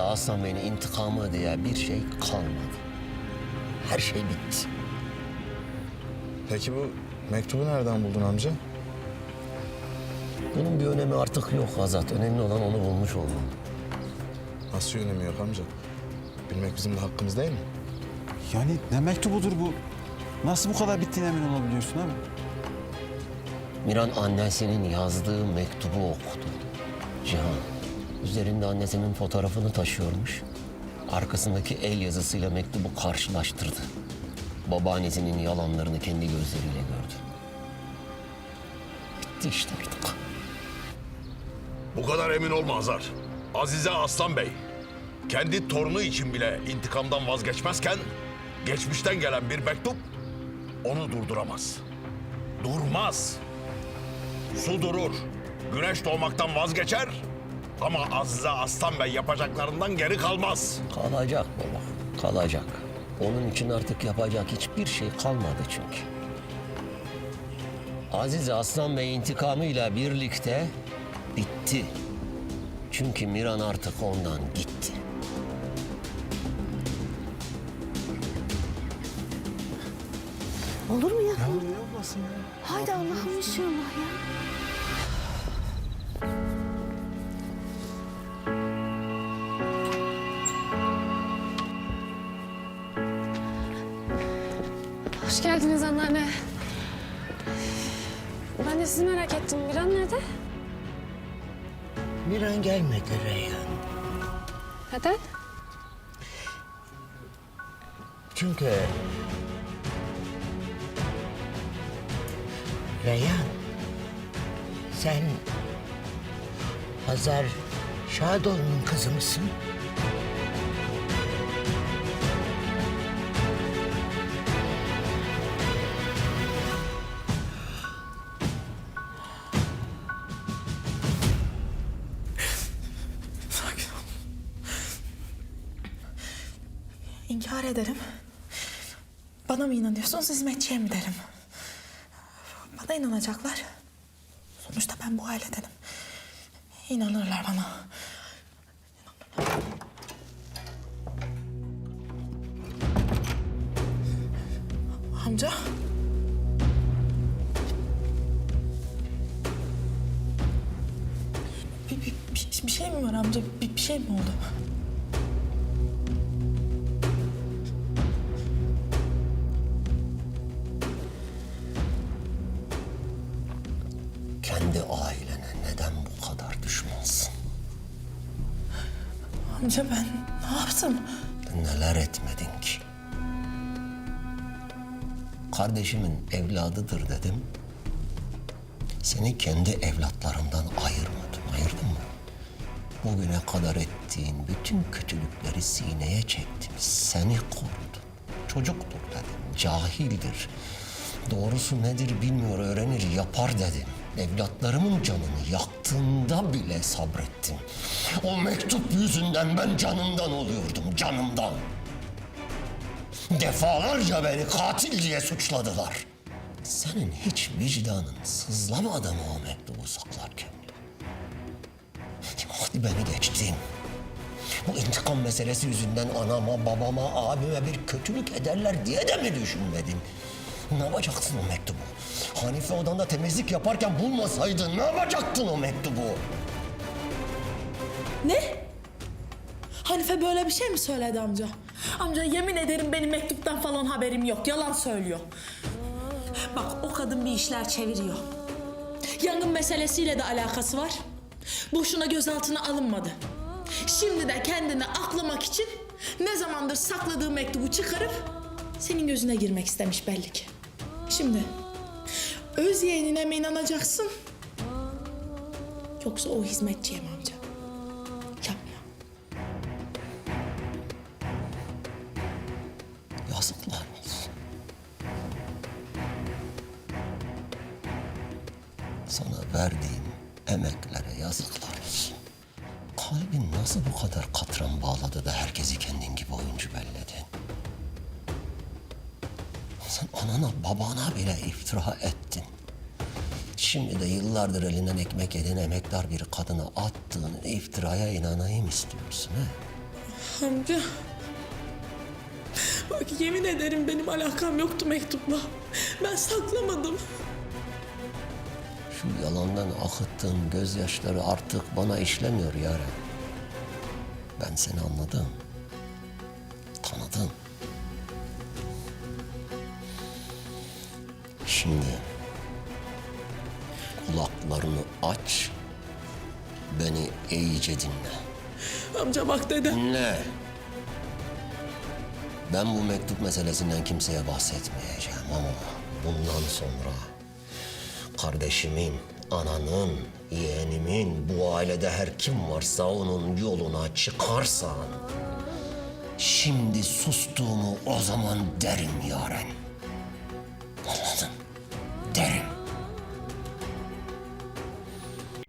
Azize Aslan Bey'in intikamı diye bir şey kalmadı. Her şey bitti. Peki bu mektubu nereden buldun amca? Bunun bir önemi artık yok Azat. Önemli olan onu bulmuş olmam. Nasıl önemi yok amca? Bilmek bizim de hakkımız değil mi? Yani ne mektubudur bu? Nasıl bu kadar bittiğine emin olabiliyorsun abi? Miran annesinin yazdığı mektubu okudu. Cihan, üzerinde annesinin fotoğrafını taşıyormuş. Arkasındaki el yazısıyla mektubu karşılaştırdı. Babaannesinin yalanlarını kendi gözleriyle gördü. Bitti işte artık. Bu kadar emin olma Hazar. Azize Aslan Bey, kendi torunu için bile intikamdan vazgeçmezken... ...geçmişten gelen bir mektup onu durduramaz. Durmaz. Su durur, güneş doğmaktan vazgeçer... ...ama Azize Aslan Bey yapacaklarından geri kalmaz. Kalacak baba, kalacak. Onun için artık yapacak hiçbir şey kalmadı çünkü. Azize Aslan Bey intikamıyla birlikte bitti. Çünkü Miran artık ondan gitti. Olur mu ya? Haydi Allah'ım inşallah ya. Hoş geldiniz anneanne. Ben de sizi merak ettim. Miran nerede? Miran gelmedi Reyhan. Neden? Çünkü... Reyhan, sen Hazar Şadoğlu'nun kızı mısın? İnkar ederim. Bana mı inanıyorsunuz, hizmetçiye mi derim? Bana inanacaklar. Sonuçta ben bu ailedenim. İnanırlar bana. Amca. Bir, bir, bir, şey mi var amca? Bir, bir şey mi oldu? Amca ben ne yaptım? Neler etmedin ki? Kardeşimin evladıdır dedim. Seni kendi evlatlarımdan ayırmadım, ayırdın mı? Bugüne kadar ettiğin bütün kötülükleri sineye çektim. Seni korudum. Çocuktur dedim, cahildir. Doğrusu nedir bilmiyor, öğrenir, yapar dedim. Evlatlarımın canını yaktığında bile sabrettim. O mektup yüzünden ben canımdan oluyordum, canımdan. Defalarca beni katil diye suçladılar. Senin hiç vicdanın sızlamadı mı o mektubu saklarken? Hadi beni geçtim. Bu intikam meselesi yüzünden anama, babama, abime bir kötülük ederler diye de mi düşünmedin? Ne yapacaksın o mektubu? Hanife odanda temizlik yaparken bulmasaydın ne yapacaktın o mektubu? Ne? Hanife böyle bir şey mi söyledi amca? Amca yemin ederim benim mektuptan falan haberim yok. Yalan söylüyor. Bak o kadın bir işler çeviriyor. Yangın meselesiyle de alakası var. Boşuna gözaltına alınmadı. Şimdi de kendini aklamak için ne zamandır sakladığı mektubu çıkarıp senin gözüne girmek istemiş belli ki. Şimdi öz yeğenine mi inanacaksın? Yoksa o hizmetçiye mi amca? Yapma. Yazıklar olsun. Sana verdiğim emeklere yazıklar olsun. Kalbin nasıl bu kadar katran bağladı da herkesi kendin gibi oyuncu belledin? Sen anana babana bile iftira ettin. Şimdi de yıllardır elinden ekmek yedin emektar bir kadına attığın iftiraya inanayım istiyorsun ha? Amca. Bak yemin ederim benim alakam yoktu mektupla. Ben saklamadım. Şu yalandan akıttığın gözyaşları artık bana işlemiyor Yaren. Ben seni anladım. Tanıdım. Şimdi kulaklarını aç. Beni iyice dinle. Amca bak dede. Dinle. Ben bu mektup meselesinden kimseye bahsetmeyeceğim ama bundan sonra kardeşimin, ananın, yeğenimin, bu ailede her kim varsa onun yoluna çıkarsan şimdi sustuğumu o zaman derim Yaren.